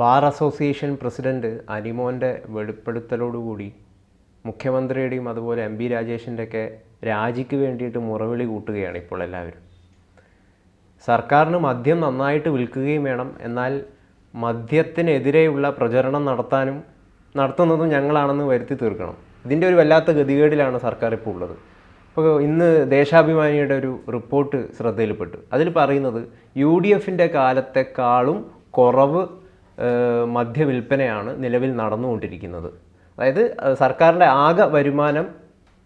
Bar association president അനിമോന്റെ വെളിപ്പെടുത്തലോടുകൂടി മുഖ്യമന്ത്രിയുടെയും അതുപോലെ എം ബി രാജേഷിന്റെ ഒക്കെ രാജിക്ക് വേണ്ടിയിട്ട് മുറവിളി കൂട്ടുകയാണ് ഇപ്പോൾ എല്ലാവരും. സർക്കാരിന് മദ്യം നന്നായിട്ട് വിൽക്കുകയും വേണം. എന്നാൽ മദ്യത്തിനെതിരെയുള്ള പ്രചരണം നടത്താനും നടത്തുന്നതും ഞങ്ങളാണെന്ന് വരുത്തി തീർക്കണം. ഇതിന്റെ ഒരു വല്ലാത്ത ഗതികേടിലാണ് സർക്കാർ ഇപ്പോൾ ഉള്ളത്. ഇപ്പോൾ ഇന്ന് ദേശാഭിമാനിയുടെ ഒരു റിപ്പോർട്ട് ശ്രദ്ധയിൽപ്പെട്ടു. അതിൽ പറയുന്നത് യു ഡി എഫിന്റെ കാലത്തെക്കാളും കുറവ് മദ്യവിൽപ്പനയാണ് നിലവിൽ നടന്നുകൊണ്ടിരിക്കുന്നത്. അതായത് സർക്കാരിന്റെ ആകെ വരുമാനം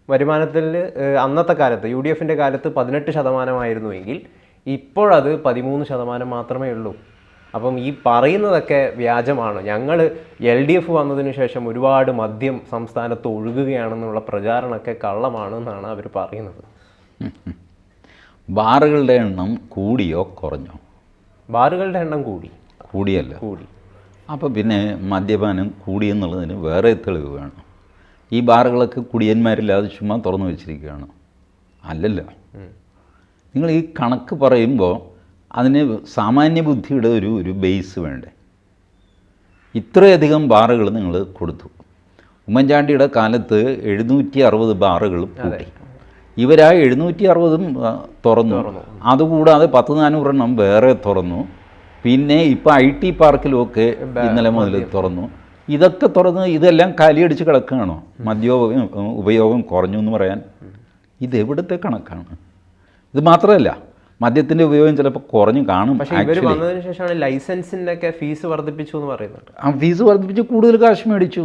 വരുമാനത്തിൽ അന്നത്തെ കാലത്ത് യു ഡി എഫിന്റെ കാലത്ത് പതിനെട്ട് ശതമാനമായിരുന്നുവെങ്കിൽ ഇപ്പോഴത് പതിമൂന്ന് ശതമാനം മാത്രമേ ഉള്ളൂ. അപ്പം ഈ പറയുന്നതൊക്കെ വ്യാജമാണ്. ഞങ്ങൾ എൽ ഡി എഫ് വന്നതിന് ശേഷം ഒരുപാട് മദ്യം സംസ്ഥാനത്ത് ഒഴുകുകയാണെന്നുള്ള പ്രചാരണമൊക്കെ കള്ളമാണെന്നാണ് അവർ പറയുന്നത്. ബാറുകളുടെ എണ്ണം കൂടിയോ കുറഞ്ഞോ? ബാറുകളുടെ എണ്ണം കൂടി. കൂടിയല്ല. കൂടി. അപ്പോൾ പിന്നെ മദ്യപാനം കൂടിയെന്നുള്ളതിന് വേറെ തെളിവ് വേണം. ഈ ബാറുകളൊക്കെ കുടിയന്മാരില്ലാതെ ചുമ്മാ തുറന്നു വെച്ചിരിക്കുകയാണ്. അല്ലല്ലോ. നിങ്ങൾ ഈ കണക്ക് പറയുമ്പോൾ അതിന് സാമാന്യ ബുദ്ധിയുടെ ഒരു ഒരു ബേസ് വേണ്ടേ? ഇത്രയധികം ബാറുകൾ നിങ്ങൾ കൊടുത്തു. ഉമ്മൻചാണ്ടിയുടെ കാലത്ത് എഴുന്നൂറ്റി അറുപത് ബാറുകൾ കൂട്ടി. ഇവരാ എഴുന്നൂറ്റി അറുപതും തുറന്നു. അതുകൂടാതെ പത്ത് നാനൂറെണ്ണം വേറെ തുറന്നു. പിന്നെ ഇപ്പോൾ ഐ ടി പാർക്കിലുമൊക്കെ ഇന്നലെ മുതൽ തുറന്നു. ഇതൊക്കെ തുറന്ന് ഇതെല്ലാം കാലിയടിച്ച് കിടക്കുകയാണോ? മദ്യോപയോഗം ഉപയോഗം കുറഞ്ഞു എന്ന് പറയാൻ. ഇതെവിടുത്തെ കണക്കാണ്? ഇത് മാത്രമല്ല മദ്യത്തിന്റെ ഉപയോഗം ചിലപ്പോൾ കുറഞ്ഞു കാണും വന്നതിന് ശേഷമാണ് ലൈസൻസിന്റെ ഒക്കെ ഫീസ് വർദ്ധിപ്പിച്ചു എന്ന് പറയുന്നുണ്ട് ആ ഫീസ് വർദ്ധിപ്പിച്ച് കൂടുതൽ കാശ് മേടിച്ചു.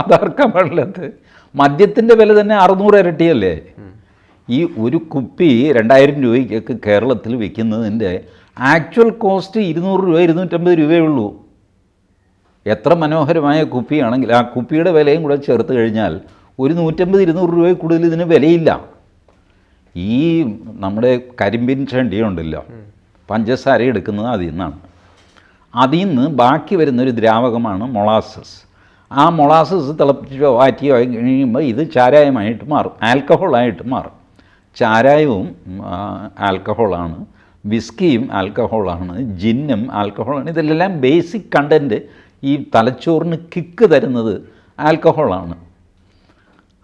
അതാർക്കാൻ പാടില്ലാത്ത മദ്യത്തിന്റെ വില തന്നെ അറുന്നൂറ് ഇരട്ടിയല്ലേ? ഈ ഒരു കുപ്പി രണ്ടായിരം രൂപയ്ക്കൊക്കെ കേരളത്തിൽ വിൽക്കുന്നതിന്റെ ആക്ച്വൽ കോസ്റ്റ് ഇരുന്നൂറ് രൂപ ഇരുന്നൂറ്റമ്പത് രൂപയേ ഉള്ളൂ. എത്ര മനോഹരമായ കുപ്പിയാണെങ്കിൽ ആ കുപ്പിയുടെ വിലയും കൂടെ ചേർത്ത് കഴിഞ്ഞാൽ ഒരു നൂറ്റമ്പത് ഇരുന്നൂറ് രൂപയിൽ കൂടുതൽ ഇതിന് വിലയില്ല. ഈ നമ്മുടെ കരിമ്പിൻ ചണ്ടിയുണ്ടല്ലോ. പഞ്ചസാര എടുക്കുന്നത് അതിൽ നിന്നാണ്. അതിൽ നിന്ന് ബാക്കി വരുന്നൊരു ദ്രാവകമാണ് മൊളാസസ്. ആ മൊളാസസ് തിളപ്പിച്ചോ വാറ്റിയോ കഴിയുമ്പോൾ ഇത് ചാരായമായിട്ട് മാറും. ആൽക്കഹോളായിട്ട് മാറും. ചാരായവും ആൽക്കഹോളാണ്. വിസ്കിയും ആൽക്കഹോളാണ് ജിന്നും ആൽക്കഹോളാണ്. ഇതിലെല്ലാം ബേസിക് കണ്ടന്റ് ഈ തലച്ചോറിന് കിക്ക് തരുന്നത് ആൽക്കഹോളാണ്.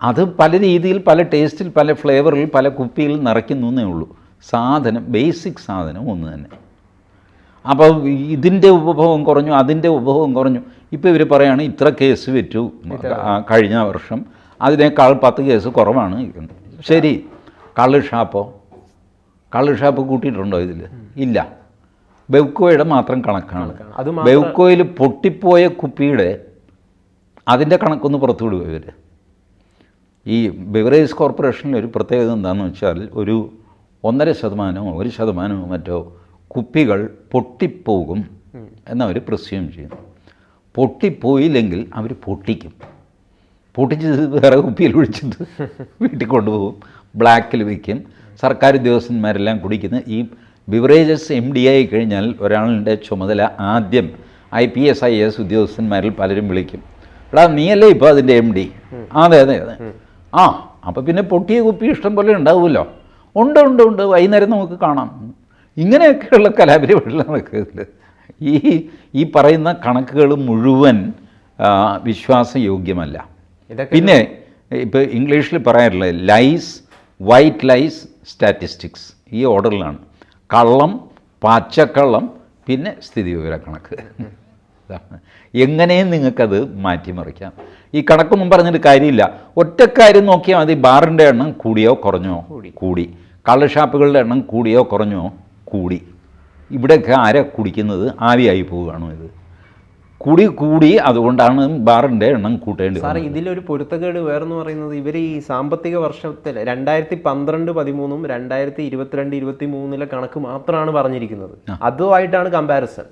അത് പല രീതിയിൽ പല ടേസ്റ്റിൽ പല ഫ്ലേവറിൽ പല കുപ്പിയിൽ നിറയ്ക്കുന്നു എന്നേ ഉള്ളൂ. സാധനം ബേസിക് സാധനം ഒന്ന് തന്നെ. അപ്പോൾ ഇതിന്റെ ഉപഭോഗം കുറഞ്ഞു അതിന്റെ ഉപഭോഗം കുറഞ്ഞു. ഇപ്പോൾ ഇവർ പറയുകയാണ് ഇത്ര കേസ് വിറ്റു. കഴിഞ്ഞ വർഷം. അതിനേക്കാൾ പത്ത് കേസ് കുറവാണ്. ശരി കള്ള് ഷാപ്പോ? കള്ള് ഷാപ്പ് കൂട്ടിയിട്ടുണ്ടോ ഇതിൽ? ഇല്ല. ബെവ്കോയുടെ മാത്രം കണക്കാണ്. അത് ബെവ്കോയിൽ പൊട്ടിപ്പോയ കുപ്പിയുടെ അതിന്റെ കണക്കൊന്ന് പുറത്തു വിടുക ഇവർ ഈ ബിവറേജ് കോർപ്പറേഷനിൽ ഒരു പ്രത്യേകത എന്താണെന്ന് വെച്ചാൽ ഒരു ഒന്നര ശതമാനമോ ഒരു ശതമാനമോ മറ്റോ കുപ്പികൾ പൊട്ടിപ്പോകും എന്നവർ പ്രസ്യൂം ചെയ്യുന്നു. പൊട്ടിപ്പോയില്ലെങ്കിൽ അവർ പൊട്ടിക്കും. പൊട്ടിച്ച് വേറെ കുപ്പിയിൽ ഒഴിച്ചിട്ട് വീട്ടിൽ കൊണ്ടുപോകും. ബ്ലാക്കിൽ വിൽക്കും സർക്കാർ ഉദ്യോഗസ്ഥന്മാരെല്ലാം കുടിക്കുന്ന ഈ ബിവറേജസ് എം ഡി ആയി കഴിഞ്ഞാൽ ഒരാളുടെ ചുമതല ആദ്യം I P S I S ഉദ്യോഗസ്ഥന്മാരിൽ പലരും വിളിക്കും. എടാ നീയല്ലേ ഇപ്പോൾ അതിന്റെ എം ഡി? അതെ അതെ അതെ. ആ അപ്പോൾ പിന്നെ പൊട്ടിയ കുപ്പി ഇഷ്ടം പോലെ ഉണ്ടാവുമല്ലോ. ഉണ്ട് ഉണ്ട് ഉണ്ട്. വൈകുന്നേരം നമുക്ക് കാണാം. ഇങ്ങനെയൊക്കെയുള്ള കലാപരിപാടികൾ നടക്കുന്നില്ല ഈ ഈ പറയുന്ന കണക്കുകൾ മുഴുവൻ വിശ്വാസയോഗ്യമല്ല. പിന്നെ ഇപ്പോൾ ഇംഗ്ലീഷിൽ പറയാറില്ല ലൈസ് വൈറ്റ് ലൈസ് സ്റ്റാറ്റിസ്റ്റിക്സ് ഈ ഓർഡറിലാണ്. കള്ളം പച്ചക്കള്ളം പിന്നെ സ്ഥിതിവിവര കണക്ക് ഇതാണ്. എങ്ങനെയും നിങ്ങൾക്കത് മാറ്റിമറിക്കാം. ഈ കണക്കൊന്നും പറഞ്ഞിട്ട് കാര്യമില്ല. ഒറ്റ കാര്യം നോക്കിയാൽ മതി. ബാറിന്റെ എണ്ണം കൂടിയോ കുറഞ്ഞോ? കൂടി. കള്ള് ഷാപ്പുകളുടെ എണ്ണം കൂടിയോ കുറഞ്ഞോ? കൂടി. ഇവിടെയൊക്കെ ആരാ കുടിക്കുന്നത്? ആവിയായി പോവുകയാണോ ഇത്. കൂടി കൂടി അതുകൊണ്ടാണ് ബാറിന്റെ എണ്ണം കൂട്ടേണ്ടത് സാറേ ഇതിലൊരു പൊരുത്തക്കേട് വേറെന്ന് പറയുന്നത് ഇവർ ഈ സാമ്പത്തിക വർഷത്തിൽ രണ്ടായിരത്തി പന്ത്രണ്ട് പതിമൂന്നും രണ്ടായിരത്തി ഇരുപത്തിരണ്ട് ഇരുപത്തി മൂന്നിലെ കണക്ക് മാത്രമാണ് പറഞ്ഞിരിക്കുന്നത്. അതുമായിട്ടാണ് കമ്പാരിസൺ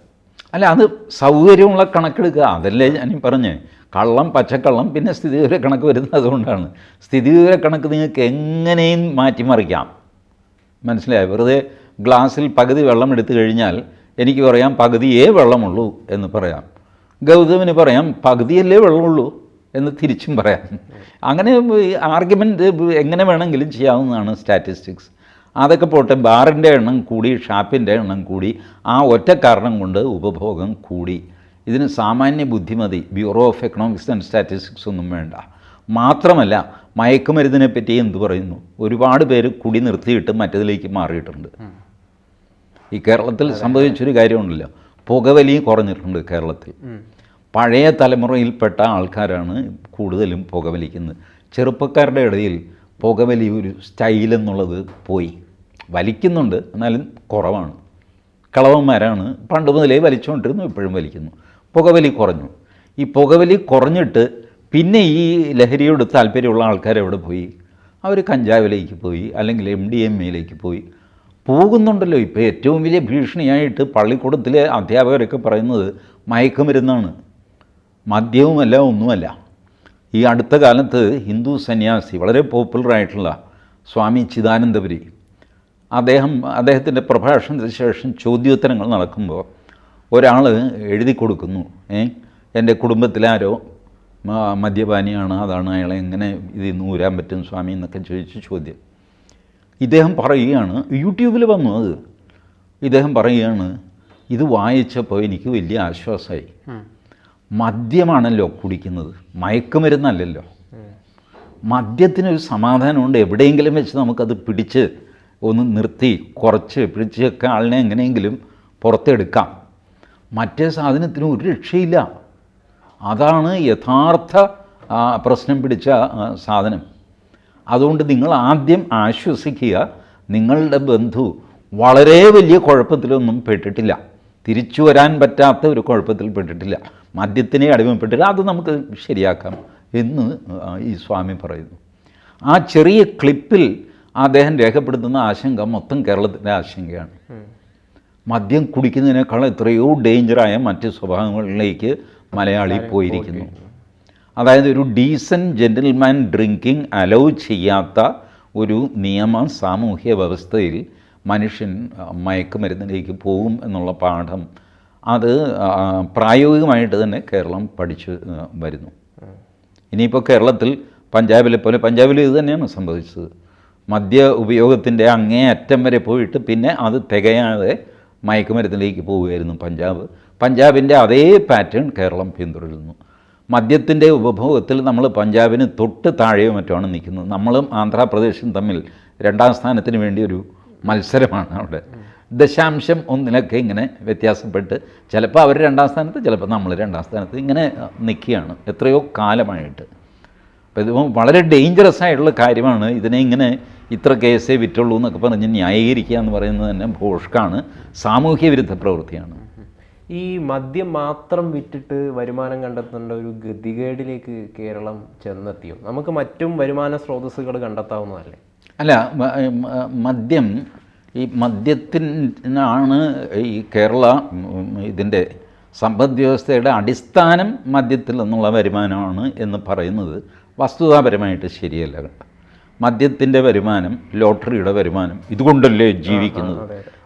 അല്ല അത് സൗകര്യമുള്ള കണക്കെടുക്കുക. അതല്ലേ ഞാൻ പറഞ്ഞേ. കള്ളം പച്ചക്കള്ളം പിന്നെ സ്ഥിതിവിവര കണക്ക് വരുന്നത് അതുകൊണ്ടാണ്. സ്ഥിതിവിവര കണക്ക് നിങ്ങൾക്ക് എങ്ങനെയും മാറ്റിമറിക്കാം. മനസ്സിലായോ? വെറുതെ ഗ്ലാസ്സിൽ പകുതി വെള്ളം എടുത്തു കഴിഞ്ഞാൽ എനിക്ക് പറയാം പകുതിയേ വെള്ളമുള്ളൂ എന്ന് പറയാം. ഗൗതമിന് പറയാം പകുതിയല്ലേ വെള്ളമുള്ളൂ എന്ന് തിരിച്ചും പറയാം. അങ്ങനെ ആർഗ്യുമെന്റ് എങ്ങനെ വേണമെങ്കിലും ചെയ്യാവുന്നതാണ് സ്റ്റാറ്റിസ്റ്റിക്സ് അതൊക്കെ പോട്ടെ ബാറിന്റെ എണ്ണം കൂടി ഷാപ്പിന്റെ എണ്ണം കൂടി ആ ഒറ്റ കാരണം കൊണ്ട് ഉപഭോഗം കൂടി. ഇതിന് സാമാന്യ ബുദ്ധിമതി bureau of economics and statistics ഒന്നും വേണ്ട. മാത്രമല്ല മയക്കുമരുന്നിനെ പറ്റി എന്ത് പറയുന്നു? ഒരുപാട് പേര് കുടി നിർത്തിയിട്ട് മറ്റതിലേക്ക് മാറിയിട്ടുണ്ട്. ഈ കേരളത്തിൽ സംഭവിച്ചൊരു കാര്യമുണ്ടല്ലോ. പുകവലി കുറഞ്ഞിട്ടുണ്ട് കേരളത്തിൽ. പഴയ തലമുറയിൽപ്പെട്ട ആൾക്കാരാണ് കൂടുതലും പുകവലിക്കുന്നത്. ചെറുപ്പക്കാരുടെ ഇടയിൽ പുകവലി ഒരു സ്റ്റൈൽ എന്നുള്ളത് പോയി. വലിക്കുന്നുണ്ട് എന്നാലും കുറവാണ്. കളവന്മാരാണ് പണ്ട് മുതലേ വലിച്ചുകൊണ്ടിരുന്നു ഇപ്പോഴും വലിക്കുന്നു. പുകവലി കുറഞ്ഞു. ഈ പുകവലി കുറഞ്ഞിട്ട് പിന്നെ ഈ ലഹരിയോട് താല്പര്യമുള്ള ആൾക്കാർ എവിടെ പോയി? അവർ കഞ്ചാവിലേക്ക് പോയി അല്ലെങ്കിൽ എം ഡി എം എയിലേക്ക് പോയി. പോകുന്നുണ്ടല്ലോ. ഇപ്പോൾ ഏറ്റവും വലിയ ഭീഷണിയായിട്ട് പള്ളിക്കൂടത്തിലെ അധ്യാപകരൊക്കെ പറയുന്നത് മയക്കുമരുന്നാണ്. മദ്യവുമല്ല ഒന്നുമല്ല. ഈ അടുത്ത കാലത്ത് ഹിന്ദു സന്യാസി വളരെ പോപ്പുലറായിട്ടുള്ള സ്വാമി ചിദാനന്ദപുരി അദ്ദേഹം അദ്ദേഹത്തിന്റെ പ്രഭാഷണത്തിന് ശേഷം ചോദ്യോത്തരങ്ങൾ നടക്കുമ്പോൾ ഒരാൾ എഴുതി കൊടുക്കുന്നു. ഏ? എന്റെ കുടുംബത്തിലാരോ മദ്യപാനിയാണ്. അതാണ് അയാളെ എങ്ങനെ ഇതിൽ നിന്ന് ഊരാൻ പറ്റും സ്വാമി? എന്നൊക്കെ ചോദിച്ച് ചോദ്യം. ഇദ്ദേഹം പറയുകയാണ് യൂട്യൂബിൽ വന്നു അത്. ഇദ്ദേഹം പറയുകയാണ് ഇത് വായിച്ചപ്പോൾ എനിക്ക് വലിയ ആശ്വാസമായി മദ്യമാണല്ലോ കുടിക്കുന്നത്. മയക്കുമരുന്നല്ലല്ലോ. മദ്യത്തിനൊരു സമാധാനമുണ്ട്. എവിടെയെങ്കിലും വെച്ച് നമുക്കത് പിടിച്ച് ഒന്ന് നിർത്തി കുറച്ച് പിടിച്ചൊക്കെ ആളിനെ എങ്ങനെയെങ്കിലും പുറത്തെടുക്കാം. മറ്റേ സാധനത്തിന് ഒരു രക്ഷയില്ല. അതാണ് യഥാർത്ഥ പ്രശ്നം പിടിച്ച സാധനം. അതുകൊണ്ട് നിങ്ങൾ ആദ്യം ആശ്വസിക്കുക. നിങ്ങളുടെ ബന്ധു വളരെ വലിയ കുഴപ്പത്തിലൊന്നും പെട്ടിട്ടില്ല. തിരിച്ചു വരാൻ പറ്റാത്ത ഒരു കുഴപ്പത്തിൽ പെട്ടിട്ടില്ല. മദ്യത്തിനെ അടിമപ്പെട്ടില്ല. അത് നമുക്ക് ശരിയാക്കാം എന്ന് ഈ സ്വാമി പറയുന്നു. ആ ചെറിയ ക്ലിപ്പിൽ അദ്ദേഹം രേഖപ്പെടുത്തുന്ന ആശങ്ക മൊത്തം കേരളത്തിന്റെ ആശങ്കയാണ്. മദ്യം കുടിക്കുന്നതിനേക്കാൾ എത്രയോ ഡേഞ്ചറായ മറ്റ് സ്വഭാവങ്ങളിലേക്ക് മലയാളി പോയിരിക്കുന്നു. അതായത് ഒരു ഡീസൻ ജെന്റിൽമാൻ ഡ്രിങ്കിങ് അലൗ ചെയ്യാത്ത ഒരു നിയമ സാമൂഹ്യ വ്യവസ്ഥയിൽ മനുഷ്യൻ മയക്കുമരുന്നിലേക്ക് പോകും എന്നുള്ള പാഠം അത് പ്രായോഗികമായിട്ട് തന്നെ കേരളം പഠിച്ചു വരുന്നു. ഇനിയിപ്പോൾ കേരളത്തിൽ പഞ്ചാബിലെ പോലെ പഞ്ചാബിൽ ഇത് തന്നെയാണ് സംഭവിച്ചത്. മദ്യ ഉപയോഗത്തിന്റെ അങ്ങേ അറ്റം വരെ പോയിട്ട് പിന്നെ അത് തികയാതെ മയക്കുമരുന്നിലേക്ക് പോവുകയായിരുന്നു പഞ്ചാബ്. പഞ്ചാബിന്റെ അതേ പാറ്റേൺ കേരളം പിന്തുടരുന്നു. മദ്യത്തിന്റെ ഉപഭോഗത്തിൽ നമ്മൾ പഞ്ചാബിന് തൊട്ട് താഴെയോ മറ്റുമാണ് നിൽക്കുന്നത്. നമ്മളും ആന്ധ്രാപ്രദേശും തമ്മിൽ രണ്ടാം സ്ഥാനത്തിന് വേണ്ടി ഒരു മത്സരമാണ് അവിടെ. ദശാംശം ഒന്നിലൊക്കെ ഇങ്ങനെ വ്യത്യാസപ്പെട്ട് ചിലപ്പോൾ അവർ രണ്ടാം സ്ഥാനത്ത് ചിലപ്പോൾ നമ്മൾ രണ്ടാം സ്ഥാനത്ത് ഇങ്ങനെ നിൽക്കുകയാണ് എത്രയോ കാലമായിട്ട്. അപ്പോൾ ഇത് വളരെ ഡേഞ്ചറസ് ആയിട്ടുള്ള കാര്യമാണ്. ഇതിനെ ഇങ്ങനെ ഇത്ര കേസേ വിറ്റുള്ളൂ എന്നൊക്കെ പറഞ്ഞ് ന്യായീകരിക്കുക എന്ന് പറയുന്നത് തന്നെ ഭോഷ്കാണ്. സാമൂഹ്യ വിരുദ്ധ പ്രവൃത്തിയാണ്. ഈ മദ്യം മാത്രം വിറ്റിട്ട് വരുമാനം കണ്ടെത്തേണ്ട ഒരു ഗതികേടിലേക്ക് കേരളം ചെന്നെത്തിയോ? നമുക്ക് മറ്റും വരുമാന സ്രോതസ്സുകൾ കണ്ടെത്താവുന്നതല്ലേ? അല്ല മദ്യം ഈ മദ്യത്തിനാണ് ഈ കേരള ഇതിന്റെ സമ്പദ് വ്യവസ്ഥയുടെ അടിസ്ഥാനം മദ്യത്തിൽ നിന്നുള്ള വരുമാനമാണ് എന്ന് പറയുന്നത് വസ്തുതാപരമായിട്ട് ശരിയല്ല കേട്ടോ. മദ്യത്തിന്റെ വരുമാനം ലോട്ടറിയുടെ വരുമാനം ഇതുകൊണ്ടല്ലേ ജീവിക്കുന്നത്.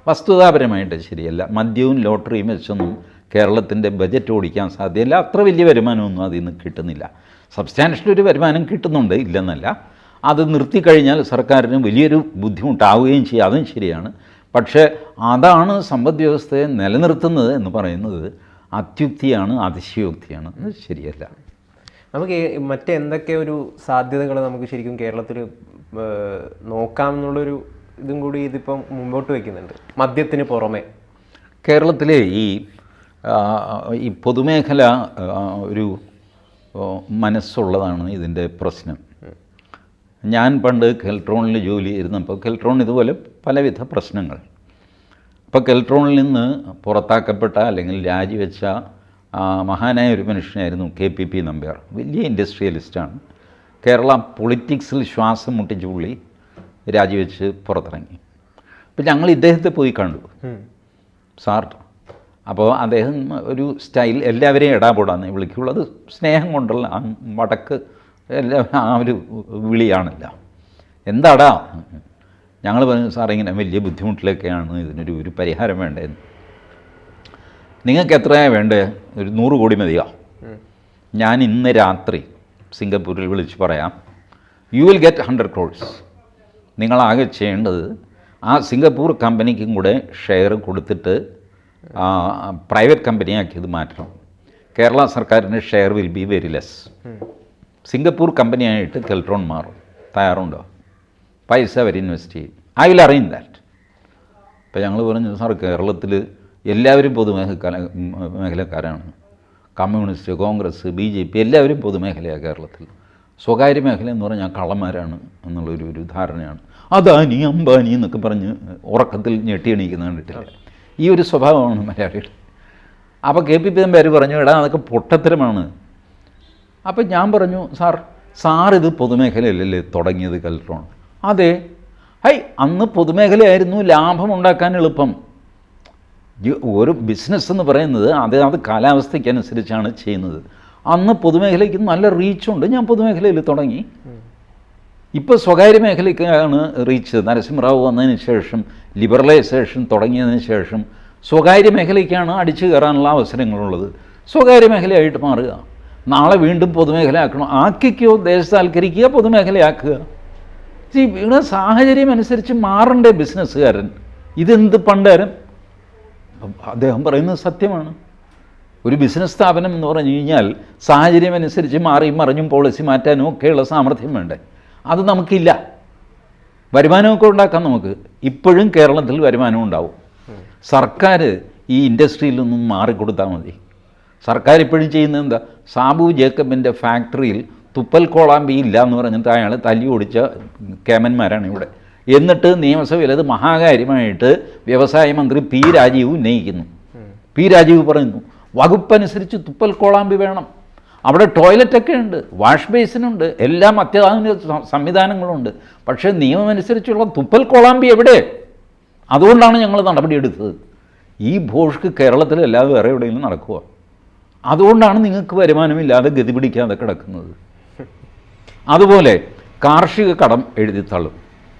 വസ്തുതാപരമായിട്ട് ശരിയല്ല. മദ്യവും ലോട്ടറിയും വെച്ചൊന്നും കേരളത്തിന്റെ ബജറ്റ് ഓടിക്കാൻ സാധ്യമല്ല അത്ര വലിയ വരുമാനമൊന്നും അതിൽ നിന്ന് കിട്ടുന്നില്ല. സബ്സ്റ്റാൻഷ്യൽ ഒരു വരുമാനം കിട്ടുന്നുണ്ട് ഇല്ലെന്നല്ല. അത് നിർത്തിക്കഴിഞ്ഞാൽ സർക്കാരിന് വലിയൊരു ബുദ്ധിമുട്ടാവുകയും ചെയ്യും. അതും ശരിയാണ്. പക്ഷേ അതാണ് സമ്പദ് വ്യവസ്ഥയെ നിലനിർത്തുന്നത് എന്ന് പറയുന്നത് അത്യുക്തിയാണ് അതിശയോക്തിയാണ്. അത് ശരിയല്ല. നമുക്ക് മറ്റെന്തൊക്കെ ഒരു സാധ്യതകൾ നമുക്ക് ശരിക്കും കേരളത്തിൽ നോക്കാം എന്നുള്ളൊരു ഇതും കൂടി ഇതിപ്പം മുമ്പോട്ട് വയ്ക്കുന്നുണ്ട് മദ്യത്തിന് പുറമെ. കേരളത്തിലെ ഈ ഈ പൊതുമേഖല ഒരു മനസ്സുള്ളതാണ് ഇതിന്റെ പ്രശ്നം. ഞാൻ പണ്ട് കെൽട്രോണിൽ ജോലി ചെയ്തിരുന്നപ്പോൾ കെൽട്രോൺ ഇതുപോലെ പലവിധ പ്രശ്നങ്ങൾ. അപ്പോൾ കെൽട്രോണിൽ നിന്ന് പുറത്താക്കപ്പെട്ട അല്ലെങ്കിൽ രാജിവെച്ച മഹാനായ ഒരു മനുഷ്യനായിരുന്നു കെ പി പി നമ്പ്യാർ. വലിയ ഇൻഡസ്ട്രിയലിസ്റ്റാണ്. കേരള പൊളിറ്റിക്സിൽ ശ്വാസം മുട്ടിച്ച് പുള്ളി രാജിവെച്ച് പുറത്തിറങ്ങി. അപ്പം ഞങ്ങൾ ഇദ്ദേഹത്തെ പോയി കണ്ടു. സാർ അപ്പോൾ അദ്ദേഹം ഒരു സ്റ്റൈൽ എല്ലാവരെയും ഇടാപെടാന്ന് വിളിക്കുള്ളൂ അത് സ്നേഹം കൊണ്ടുള്ള ആ വടക്ക് എല്ലാ ആ ഒരു വിളിയാണല്ല. എന്താടാ? ഞങ്ങൾ പറഞ്ഞു സാർ ഇങ്ങനെ വലിയ ബുദ്ധിമുട്ടിലൊക്കെയാണ് ഇതിനൊരു ഒരു പരിഹാരം വേണ്ടതെന്ന് നിങ്ങൾക്ക് എത്രയാണ് വേണ്ടത് ഒരു നൂറ് കോടി മതിയോ? ഞാൻ ഇന്ന് രാത്രി സിംഗപ്പൂരിൽ വിളിച്ച് പറയാം you will get hundred crores നിങ്ങളാകെ ചെയ്യേണ്ടത് ആ സിംഗപ്പൂർ കമ്പനിക്കും കൂടെ ഷെയർ കൊടുത്തിട്ട് പ്രൈവറ്റ് കമ്പനിയാക്കിയത് മാറ്റണം. കേരള സർക്കാരിന്റെ share will be very less. Singapore കമ്പനിയായിട്ട് Keltron മാറും. തയ്യാറുണ്ടോ? പൈസ അവർ ഇൻവെസ്റ്റ് ചെയ്യും. I will arrange that. ഇപ്പോൾ ഞങ്ങൾ പറഞ്ഞു സാർ കേരളത്തിൽ എല്ലാവരും പൊതുമേഖല മേഖലക്കാരാണ്. Communist Congress B J P എല്ലാവരും പൊതുമേഖലയാണ് കേരളത്തിൽ. സ്വകാര്യ മേഖല എന്ന് പറഞ്ഞാൽ കള്ളന്മാരാണ് എന്നുള്ളൊരു ഒരു ധാരണയാണ്. അദാനി അംബാനി എന്നൊക്കെ പറഞ്ഞ് ഉറക്കത്തിൽ ഞെട്ടി എണീക്കുന്ന കണ്ടിട്ടില്ല? ഈ ഒരു സ്വഭാവമാണ് മലയാളികൾ. അപ്പോൾ കെ പി പി പേര് പറഞ്ഞു എടാ അതൊക്കെ പൊട്ടത്തരമാണ്. അപ്പം ഞാൻ പറഞ്ഞു സാർ സാർ ഇത് പൊതുമേഖലയിലല്ലേ തുടങ്ങിയത് കൽട്രോൺ അതെ. ഹൈ അന്ന് പൊതുമേഖലയായിരുന്നു ലാഭം ഉണ്ടാക്കാൻ എളുപ്പം ഒരു ബിസിനസ് എന്ന് പറയുന്നത് അത് അത് കാലാവസ്ഥയ്ക്കനുസരിച്ചാണ് ചെയ്യുന്നത്. അന്ന് പൊതുമേഖലയ്ക്ക് നല്ല റീച്ചുണ്ട്. ഞാൻ പൊതുമേഖലയിൽ തുടങ്ങി. ഇപ്പോൾ സ്വകാര്യ മേഖലയ്ക്കാണ് റീച്ച്. നരസിംഹറാവു വന്നതിന് ശേഷം ലിബറലൈസേഷൻ തുടങ്ങിയതിന് ശേഷം സ്വകാര്യ മേഖലയ്ക്കാണ് അടിച്ചു കയറാനുള്ള അവസരങ്ങളുള്ളത്. സ്വകാര്യ മേഖലയായിട്ട് മാറുക. നാളെ വീണ്ടും പൊതുമേഖലയാക്കണം ആക്കിക്കോ ദേശസാൽക്കരിക്കുക പൊതുമേഖലയാക്കുക ഇവിടെ സാഹചര്യം അനുസരിച്ച് മാറണ്ടേ ബിസിനസ്സുകാരൻ? ഇതെന്ത് പണ്ടാരൻ അദ്ദേഹം പറയുന്നത് സത്യമാണ്. ഒരു ബിസിനസ് സ്ഥാപനം എന്ന് പറഞ്ഞു കഴിഞ്ഞാൽ സാഹചര്യം അനുസരിച്ച് മാറിയും മറിഞ്ഞും പോളിസി മാറ്റാനും ഒക്കെയുള്ള സാമർഥ്യം വേണ്ടേ? അത് നമുക്കില്ല. വരുമാനമൊക്കെ ഉണ്ടാക്കാം നമുക്ക്. ഇപ്പോഴും കേരളത്തിൽ വരുമാനം ഉണ്ടാവും. സർക്കാർ ഈ ഇൻഡസ്ട്രിയിൽ നിന്നും മാറിക്കൊടുത്താൽ മതി. സർക്കാർ ഇപ്പോഴും ചെയ്യുന്നത് എന്താ? സാബു ജേക്കബിന്റെ ഫാക്ടറിയിൽ തുപ്പൽ കോളാമ്പി ഇല്ല എന്ന് പറഞ്ഞിട്ട് അയാൾ തല്ലി ഓടിച്ച കേമന്മാരാണ് ഇവിടെ. എന്നിട്ട് നിയമസഭയിൽ അത് മഹാകാര്യമായിട്ട് വ്യവസായ മന്ത്രി പി രാജീവ് ഉന്നയിക്കുന്നു. പി രാജീവ് പറയുന്നു വകുപ്പനുസരിച്ച് തുപ്പൽ കോളാമ്പി വേണം. അവിടെ ടോയ്ലറ്റൊക്കെ ഉണ്ട് വാഷ് ബേസിനുണ്ട് എല്ലാം അത്യാധുനിക സംവിധാനങ്ങളുണ്ട് പക്ഷേ നിയമമനുസരിച്ചുള്ള തുപ്പൽ കോളാമ്പി എവിടെ? അതുകൊണ്ടാണ് ഞങ്ങൾ നടപടിയെടുത്തത്. ഈ ഭോഷ്ക്ക് കേരളത്തിൽ അല്ലാതെ വേറെ എവിടെയെങ്കിലും നടക്കുക അതുകൊണ്ടാണ് നിങ്ങൾക്ക് വരുമാനമില്ലാതെ ഗതി പിടിക്കാതെ കിടക്കുന്നത്. അതുപോലെ കാർഷിക കടം എഴുതി തള്ളും.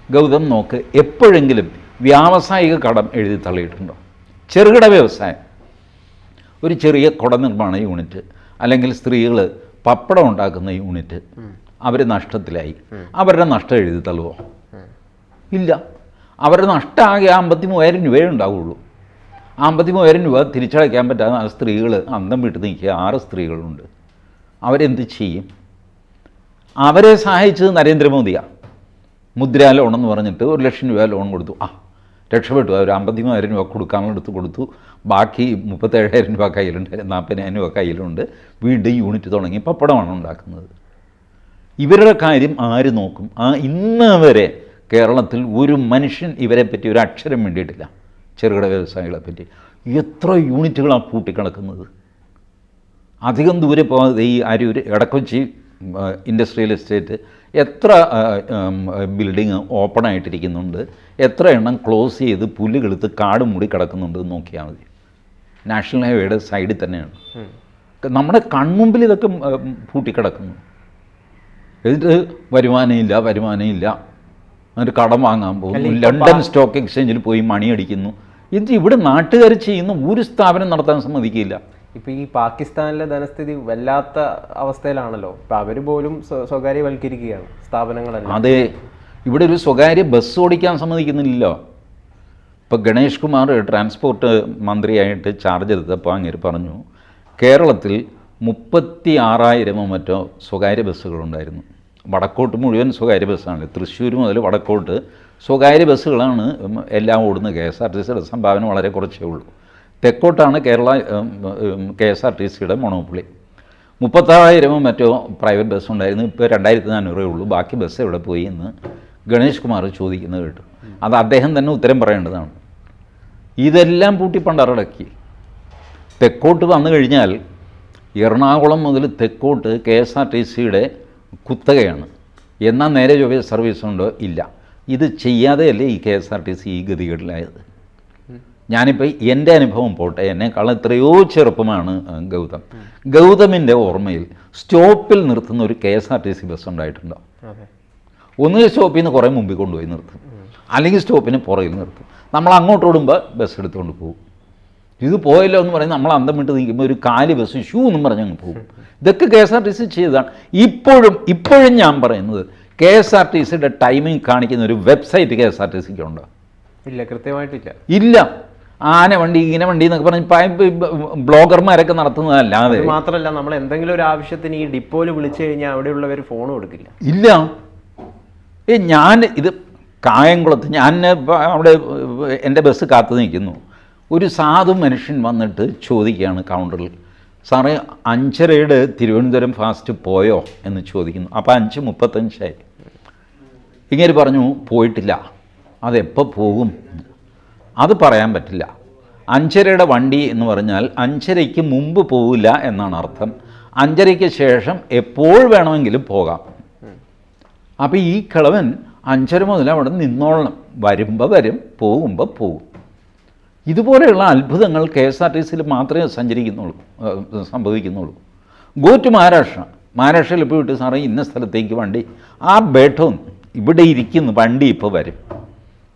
ഗൗതം നോക്ക് എപ്പോഴെങ്കിലും വ്യാവസായിക കടം എഴുതി തള്ളിയിട്ടുണ്ടോ? ചെറുകിട വ്യവസായം. ഒരു ചെറിയ കുട നിർമ്മാണ യൂണിറ്റ് അല്ലെങ്കിൽ സ്ത്രീകൾ പപ്പടം ഉണ്ടാക്കുന്ന യൂണിറ്റ് അവർ നഷ്ടത്തിലായി. അവരുടെ നഷ്ടം എഴുതി തള്ളുവോ? ഇല്ല. അവരുടെ നഷ്ടം ആകെ അമ്പത്തി മൂവായിരം രൂപയേ ഉണ്ടാവുള്ളൂ. ആ അമ്പത്തി മൂവായിരം രൂപ തിരിച്ചടയ്ക്കാൻ പറ്റാതെ ആ സ്ത്രീകൾ അന്തം വിട്ട് നിൽക്കുക ആറ് സ്ത്രീകളുണ്ട്. അവരെന്ത് ചെയ്യും? അവരെ സഹായിച്ചത് നരേന്ദ്രമോദിയാണ് മുദ്രാ ലോൺ എന്ന് പറഞ്ഞിട്ട് ഒരു ലക്ഷം രൂപ ലോൺ കൊടുത്തു. ആ രക്ഷപ്പെട്ടു. അവർ അമ്പത്തി മൂവായിരം രൂപ കൊടുക്കാനുള്ളടുത്ത് കൊടുത്തു. ബാക്കി മുപ്പത്തേഴായിരം രൂപ കയ്യിലുണ്ട് നാൽപ്പതിനായിരം രൂപ കയ്യിലുണ്ട്. വീണ്ടും യൂണിറ്റ് തുടങ്ങി പപ്പടമാണ് ഉണ്ടാക്കുന്നത്. ഇവരുടെ കാര്യം ആര് നോക്കും? ആ ഇന്ന് വരെ കേരളത്തിൽ ഒരു മനുഷ്യൻ ഇവരെ പറ്റി ഒരു അക്ഷരം വേണ്ടിയിട്ടില്ല ചെറുകിട വ്യവസായികളെ പറ്റി. എത്ര യൂണിറ്റുകളാണ് പൂട്ടിക്കിടക്കുന്നത്? അധികം ദൂരെ പോകാതെ ഈ അരൂർ എടക്കൊച്ചി ഇൻഡസ്ട്രിയൽ എസ്റ്റേറ്റ് എത്ര ബിൽഡിങ് ഓപ്പൺ ആയിട്ടിരിക്കുന്നുണ്ട് എത്ര എണ്ണം ക്ലോസ് ചെയ്ത് പുല്ല് കെളുത്ത് കാട് മൂടി കിടക്കുന്നുണ്ട് നോക്കിയാൽ മതി. നാഷണൽ ഹൈവേയുടെ സൈഡിൽ തന്നെയാണ്. നമ്മുടെ കൺമുമ്പിൽ ഇതൊക്കെ പൂട്ടിക്കിടക്കുന്നു. എന്നിട്ട് വരുമാനമില്ല വരുമാനമില്ല. എന്നിട്ട് കടം വാങ്ങാൻ പോകുന്നു. ലണ്ടൻ സ്റ്റോക്ക് എക്സ്ചേഞ്ചിൽ പോയി മണി അടിക്കുന്നു ഇത് ഇവിടെ നാട്ടുകാർ ചെയ്യുന്ന ഒരു സ്ഥാപനം നടത്താൻ സമ്മതിക്കില്ല. ഇപ്പൊ ഈ പാകിസ്ഥാനിലെ ധനസ്ഥിതി വല്ലാത്ത അവസ്ഥയിലാണല്ലോ. ഇപ്പം അവർ പോലും സ്വകാര്യവൽക്കരിക്കുകയാണ് സ്ഥാപനങ്ങളെല്ലാം. അതെ. ഇവിടെ ഒരു സ്വകാര്യ ബസ് ഓടിക്കാൻ സമ്മതിക്കുന്നില്ലല്ലോ. ഇപ്പോൾ ഗണേഷ് കുമാർ ട്രാൻസ്പോർട്ട് മന്ത്രിയായിട്ട് ചാർജ് എടുത്തപ്പോൾ അങ്ങേര് പറഞ്ഞു കേരളത്തിൽ മുപ്പത്തി ആറായിരമോ മറ്റോ സ്വകാര്യ ബസ്സുകളുണ്ടായിരുന്നു വടക്കോട്ട് മുഴുവൻ സ്വകാര്യ ബസ്സാണ്. തൃശ്ശൂർ മുതൽ വടക്കോട്ട് സ്വകാര്യ ബസ്സുകളാണ് എല്ലാം ഓടുന്നത്. കെ എസ് ആർ ടി സിയുടെ സംഭാവന വളരെ കുറച്ചേ ഉള്ളൂ. തെക്കോട്ടാണ് Kerala K S R T സിയുടെ മൊണോപ്പൊളി മുപ്പത്താറായിരമോ മറ്റോ പ്രൈവറ്റ് ബസ്സുണ്ടായിരുന്നു. ഇപ്പോൾ രണ്ടായിരത്തി നാനൂറേ ഉള്ളൂ. ബാക്കി ബസ് എവിടെ പോയി എന്ന് ഗണേഷ് കുമാർ ചോദിക്കുന്നത് കേട്ടു. അത് അദ്ദേഹം തന്നെ ഉത്തരം പറയേണ്ടതാണ്. ഇതെല്ലാം പൂട്ടി പണ്ടറടക്കി. തെക്കോട്ട് വന്നു കഴിഞ്ഞാൽ എറണാകുളം മുതൽ തെക്കോട്ട് കെ എസ് ആർ ടി സിയുടെ കുത്തകയാണ്. എന്നാൽ നേരെ ചൊവ്വേ സർവീസ് ഉണ്ടോ? ഇല്ല. ഇത് ചെയ്യാതെയല്ലേ ഈ K S R T C ഈ ഗതികേടിലായത്? ഞാനിപ്പോൾ എന്റെ അനുഭവം പോട്ടെ. എന്നെക്കാൾ എത്രയോ ചെറുപ്പമാണ് ഗൗതം. ഗൗതമിന്റെ ഓർമ്മയിൽ സ്റ്റോപ്പിൽ നിർത്തുന്ന ഒരു K S R T C bus ഉണ്ടായിട്ടുണ്ടോ? ഒന്ന് സ്റ്റോപ്പിൽ നിന്ന് കുറേ മുമ്പിൽ കൊണ്ടുപോയി നിർത്തും. അല്ലെങ്കിൽ സ്റ്റോപ്പിന് പുറകിൽ നിർത്തും. നമ്മൾ അങ്ങോട്ട് ഓടുമ്പോൾ ബസ് എടുത്തുകൊണ്ട് പോകും. ഇത് പോയല്ലോ എന്ന് പറയുന്നത് നമ്മൾ അന്തം വിട്ട് നിൽക്കുമ്പോൾ ഒരു കാൽ ബസ് ഷൂ എന്നും പറഞ്ഞ് അങ്ങ് പോകും. ഇതൊക്കെ K S R T C ചെയ്തതാണ്. ഇപ്പോഴും ഇപ്പോഴും ഞാൻ പറയുന്നത് കെ എസ് ആർ ടി സിയുടെ ടൈമിംഗ് കാണിക്കുന്ന ഒരു website K S R T സിക്ക് ഉണ്ടോ ഇല്ല കൃത്യമായിട്ടില്ല. ഇല്ല. ആന വണ്ടി ഇങ്ങനെ വണ്ടി എന്നൊക്കെ പറഞ്ഞ് ബ്ലോഗർമാരൊക്കെ നടത്തുന്നതല്ലാതെ. മാത്രമല്ല നമ്മൾ എന്തെങ്കിലും ഒരു ആവശ്യത്തിന് ഈ ഡിപ്പോയിൽ വിളിച്ചു കഴിഞ്ഞാൽ അവിടെയുള്ളവർ ഫോൺ കൊടുക്കില്ല. ഇല്ല. ഏ ഞാൻ ഇത് കായംകുളത്ത് ഞാൻ അവിടെ എന്റെ ബസ് കാത്തു നിൽക്കുന്നു. ഒരു സാധു മനുഷ്യൻ വന്നിട്ട് ചോദിക്കുകയാണ് കൗണ്ടറിൽ സാറേ അഞ്ചരയുടെ തിരുവനന്തപുരം ഫാസ്റ്റ് പോയോ? എന്ന് ചോദിക്കുന്നു. അപ്പോൾ അഞ്ച് മുപ്പത്തഞ്ചായി. ഇങ്ങനെ പറഞ്ഞു പോയിട്ടില്ല. അതെപ്പോൾ പോകും? അത് പറയാൻ പറ്റില്ല. അഞ്ചരയുടെ വണ്ടി എന്ന് പറഞ്ഞാൽ അഞ്ചരയ്ക്ക് മുമ്പ് പോവില്ല എന്നാണ് അർത്ഥം. അഞ്ചരയ്ക്ക് ശേഷം എപ്പോൾ വേണമെങ്കിലും പോകാം. അപ്പോൾ ഈ കിളവൻ അഞ്ചര മുതൽ അവിടെ നിന്നോളണം. വരുമ്പോൾ വരും പോകുമ്പോൾ പോകും ഇതുപോലെയുള്ള അത്ഭുതങ്ങൾ കെ എസ് ആർ ടി സിയിൽ മാത്രമേ സഞ്ചരിക്കുന്നുള്ളൂ സംഭവിക്കുന്നുള്ളൂ. Go to Maharashtra. മഹാരാഷ്ട്രയിൽ പോയിട്ട് സാറേ ഇന്ന സ്ഥലത്തേക്ക് വണ്ടി. ആ ബേട്ടോൻ ഇവിടെ ഇരിക്കുന്നു വണ്ടി ഇപ്പോൾ വരും.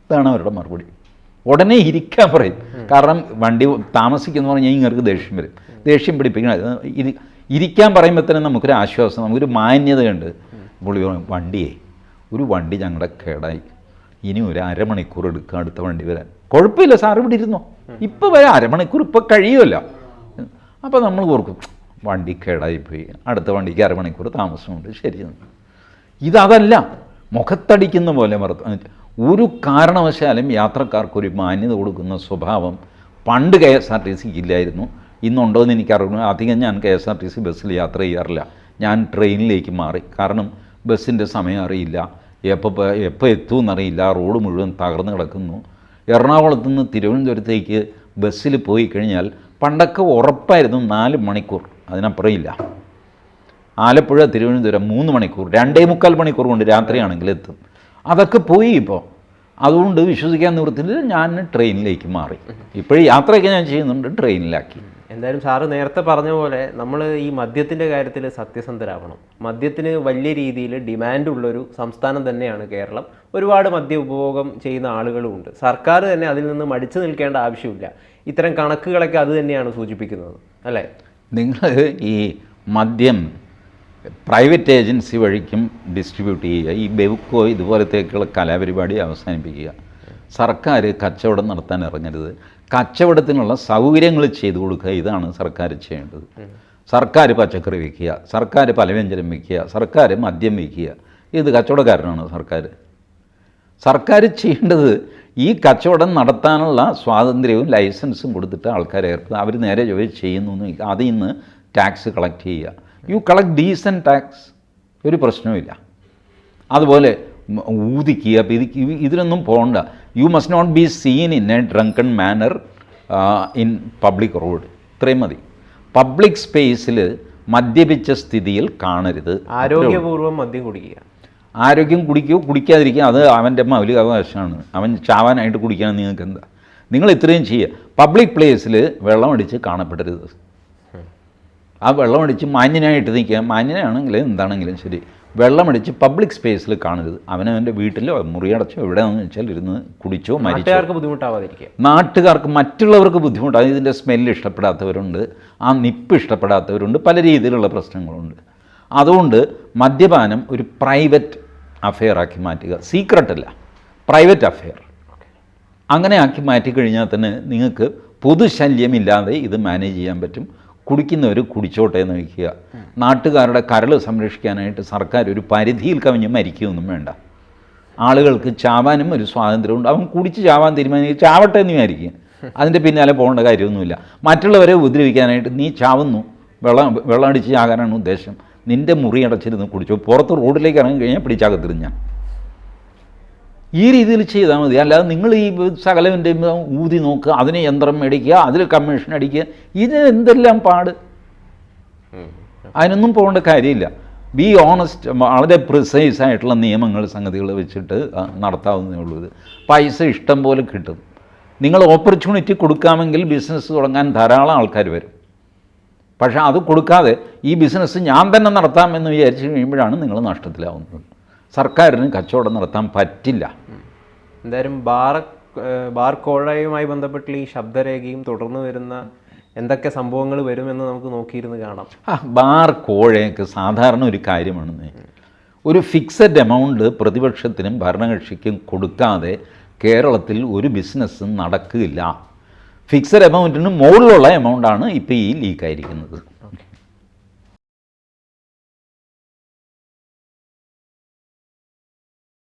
ഇതാണ് അവരുടെ മറുപടി. ഉടനെ ഇരിക്കാൻ പറയും. കാരണം വണ്ടി താമസിക്കുന്നു പറഞ്ഞാൽ ഇങ്ങനെ ദേഷ്യം വരും. ദേഷ്യം പിടിപ്പിക്കണം. ഇരിക്കാൻ പറയുമ്പോൾ തന്നെ നമുക്കൊരു ആശ്വാസം നമുക്കൊരു മാന്യതയുണ്ട്. പുള്ളി വണ്ടിയേ. ഒരു വണ്ടി ഞങ്ങളുടെ കേടായി. ഇനി ഒരു അരമണിക്കൂർ എടുക്കുക അടുത്ത വണ്ടി വരാൻ. കുഴപ്പമില്ല സാർ ഇവിടെ ഇരുന്നോ. ഇപ്പോൾ വരാം അരമണിക്കൂർ ഇപ്പോൾ കഴിയുമല്ല. അപ്പോൾ നമ്മൾ ഓർക്കും വണ്ടി കേടായി പോയി. അടുത്ത വണ്ടിക്ക് അരമണിക്കൂർ താമസമുണ്ട്. ശരി. ഇതതല്ല മുഖത്തടിക്കുന്ന പോലെ മറത്ത് ഒരു കാരണവശാലും യാത്രക്കാർക്കൊരു മാന്യത കൊടുക്കുന്ന സ്വഭാവം പണ്ട് കെ എസ് ആർ ടി സിക്ക് ഇല്ലായിരുന്നു. ഇന്നുണ്ടോ എന്ന് എനിക്കറിയുന്നു അധികം ഞാൻ K S R T C ബസ്സിൽ യാത്ര ചെയ്യാറില്ല. ഞാൻ ട്രെയിനിലേക്ക് മാറി. കാരണം ബസ്സിന്റെ സമയം അറിയില്ല. എപ്പോൾ എപ്പോൾ എത്തുമെന്നറിയില്ല റോഡ് മുഴുവൻ തകർന്നു കിടക്കുന്നു. എറണാകുളത്ത് നിന്ന് തിരുവനന്തപുരത്തേക്ക് ബസ്സിൽ പോയി കഴിഞ്ഞാൽ പണ്ടൊക്കെ ഉറപ്പായിരുന്നു നാല് മണിക്കൂർ. അതിനപ്പുറം ഇല്ല. ആലപ്പുഴ തിരുവനന്തപുരം മൂന്ന് മണിക്കൂർ. രണ്ടേ മുക്കാൽ മണിക്കൂർ കൊണ്ട് രാത്രിയാണെങ്കിൽ എത്തും. അതൊക്കെ പോയി ഇപ്പോൾ അതുകൊണ്ട് വിശ്വസിക്കാൻ നിവൃത്തിയിൽ ഞാൻ ട്രെയിനിലേക്ക് മാറി. ഇപ്പോഴും യാത്രയൊക്കെ ഞാൻ ചെയ്യുന്നുണ്ട്. ട്രെയിനിലാക്കി. എന്തായാലും സാറ് നേരത്തെ പറഞ്ഞ പോലെ നമ്മൾ ഈ മദ്യത്തിന്റെ കാര്യത്തിൽ സത്യസന്ധരാവണം. മദ്യത്തിന് വലിയ രീതിയിൽ ഡിമാൻഡ് ഉള്ളൊരു സംസ്ഥാനം തന്നെയാണ് കേരളം. ഒരുപാട് മദ്യ ഉപഭോഗം ചെയ്യുന്ന ആളുകളുമുണ്ട് സർക്കാർ തന്നെ അതിൽ നിന്ന് മടിച്ചു നിൽക്കേണ്ട ആവശ്യമില്ല. ഇത്തരം കണക്കുകളൊക്കെ അത് തന്നെയാണ് സൂചിപ്പിക്കുന്നത്. അല്ലേ? നിങ്ങൾ ഈ മദ്യം പ്രൈവറ്റ് ഏജൻസി വഴിക്കും ഡിസ്ട്രിബ്യൂട്ട് ചെയ്യുക. ഈ ബെവുക്കോ ഇതുപോലത്തേക്കുള്ള കലാപരിപാടി അവസാനിപ്പിക്കുക. സർക്കാർ കച്ചവടം നടത്താൻ ഇറങ്ങരുത്. കച്ചവടത്തിനുള്ള സൗകര്യങ്ങൾ ചെയ്തു കൊടുക്കുക. ഇതാണ് സർക്കാർ ചെയ്യേണ്ടത്. സർക്കാർ പച്ചക്കറി വിൽക്കുക സർക്കാർ പലവ്യഞ്ജനം വിൽക്കുക സർക്കാർ മദ്യം വിൽക്കുക. ഇത് കച്ചവടക്കാരനാണ് സർക്കാർ. സർക്കാർ ചെയ്യേണ്ടത് ഈ കച്ചവടം നടത്താനുള്ള സ്വാതന്ത്ര്യവും ലൈസൻസും കൊടുത്തിട്ട് ആൾക്കാരെ ഏർപ്പെടുക അവർ നേരെ ജോലി ചെയ്യുന്നു അതിൽ നിന്ന് ടാക്സ് കളക്ട് ചെയ്യുക. You collect decent tax. ഒരു പ്രശ്നവുമില്ല. അതുപോലെ ഊതിക്കുക ഇതിനൊന്നും പോകണ്ട. You must not be seen in a drunken manner in public road ഇത്രയും മതി. പബ്ലിക് സ്പേസിൽ മദ്യപിച്ച സ്ഥിതിയിൽ കാണരുത്. ആരോഗ്യപൂർവം മദ്യം കുടിക്കുക. ആരോഗ്യം കുടിക്കുകയോ കുടിക്കാതിരിക്കുക അത് അവന്റെ മൗലിക അവകാശമാണ്. അവൻ ചാവാനായിട്ട് കുടിക്കാൻ നിങ്ങൾക്ക് എന്താ? നിങ്ങൾ ഇത്രയും ചെയ്യുക പബ്ലിക് പ്ലേസിൽ വെള്ളമടിച്ച് കാണപ്പെടരുത്. ആ വെള്ളമടിച്ച് മാന്യനായിട്ട് നിൽക്കുക. മാന്യനാണെങ്കിൽ എന്താണെങ്കിലും ശരി. വെള്ളമടിച്ച് പബ്ലിക് സ്പേസിൽ കാണരുത്. അവനവന്റെ വീട്ടിലോ മുറിയടച്ചോ എവിടെയാണെന്ന് വെച്ചാൽ ഇരുന്ന് കുടിച്ചോ മരിച്ചോ. ബുദ്ധിമുട്ടാവാതിരിക്കുക. നാട്ടുകാർക്ക് മറ്റുള്ളവർക്ക് ബുദ്ധിമുട്ടാണ്. ഇതിന്റെ സ്മെല്ല് ഇഷ്ടപ്പെടാത്തവരുണ്ട്. ആ നിപ്പ് ഇഷ്ടപ്പെടാത്തവരുണ്ട്. പല രീതിയിലുള്ള പ്രശ്നങ്ങളുണ്ട്. അതുകൊണ്ട് മദ്യപാനം ഒരു പ്രൈവറ്റ് അഫെയർ ആക്കി മാറ്റുക. സീക്രട്ട് അല്ല പ്രൈവറ്റ് അഫെയർ. അങ്ങനെ ആക്കി മാറ്റിക്കഴിഞ്ഞാൽ തന്നെ നിങ്ങൾക്ക് പൊതുശല്യമില്ലാതെ ഇത് മാനേജ് ചെയ്യാൻ പറ്റും. കുടിക്കുന്നവർ കുടിച്ചോട്ടെ എന്ന് വയ്ക്കുക. നാട്ടുകാരുടെ കരൾ സംരക്ഷിക്കാനായിട്ട് സർക്കാർ ഒരു പരിധിയിൽ കവിഞ്ഞ് മരിക്കുകയൊന്നും വേണ്ട. ആളുകൾക്ക് ചാവാനും ഒരു സ്വാതന്ത്ര്യമുണ്ട്. അവൻ കുടിച്ച് ചാവാൻ തീരുമാനിക്കുക ചാവട്ടെ എന്ന് വിചാരിക്കുക അതിന്റെ പിന്നാലെ പോകേണ്ട കാര്യമൊന്നുമില്ല. മറ്റുള്ളവരെ ഉപദ്രവിക്കാനായിട്ട് നീ ചാവുന്നു. വെള്ളം വെള്ളം അടിച്ച് ചാകാനാണ് ഉദ്ദേശം. നിന്റെ മുറി അടച്ചിരുന്ന് കുടിച്ചു. പുറത്ത് റോഡിലേക്ക് ഇറങ്ങി കഴിഞ്ഞാൽ പിടിച്ചാകത്തിരുന്ന് ഈ രീതിയിൽ ചെയ്താൽ മതി. അല്ലാതെ നിങ്ങൾ ഈ സകലവിന്റെ ഊതി നോക്കുക അതിന് യന്ത്രം മേടിക്കുക അതിൽ കമ്മീഷൻ അടിക്കുക ഇത് എന്തെല്ലാം പാട്? അതിനൊന്നും പോകേണ്ട കാര്യമില്ല. ബി ഓണസ്റ്റ് വളരെ പ്രിസൈസ് ആയിട്ടുള്ള നിയമങ്ങൾ സംഗതികൾ വെച്ചിട്ട് നടത്താവുന്നേ ഉള്ളൂ ഇത്. പൈസ ഇഷ്ടം പോലെ കിട്ടും. നിങ്ങൾ ഓപ്പർച്യൂണിറ്റി കൊടുക്കാമെങ്കിൽ ബിസിനസ് തുടങ്ങാൻ ധാരാളം ആൾക്കാർ വരും. പക്ഷേ അത് കൊടുക്കാതെ ഈ ബിസിനസ് ഞാൻ തന്നെ നടത്താമെന്ന് വിചാരിച്ച് കഴിയുമ്പോഴാണ് നിങ്ങൾ നഷ്ടത്തിലാവുന്നത്. സർക്കാരിന് കച്ചവടം നടത്താൻ പറ്റില്ല. എന്തായാലും ബാർ ബാർ കോഴയുമായി ബന്ധപ്പെട്ടുള്ള ഈ ശബ്ദരേഖയും തുടർന്ന് വരുന്ന എന്തൊക്കെ സംഭവങ്ങൾ വരുമെന്ന് നമുക്ക് നോക്കിയിരുന്ന് കാണാം. ആ ബാർ കോഴയൊക്കെ സാധാരണ ഒരു കാര്യമാണെന്ന്. ഒരു ഫിക്സഡ് എമൗണ്ട് പ്രതിപക്ഷത്തിനും ഭരണകക്ഷിക്കും കൊടുക്കാതെ കേരളത്തിൽ ഒരു ബിസിനസ്സും നടക്കില്ല ഫിക്സഡ് എമൗണ്ടിന് മുകളിലുള്ള എമൗണ്ടാണ് ഇപ്പോൾ ഈ ലീക്കായിരിക്കുന്നത്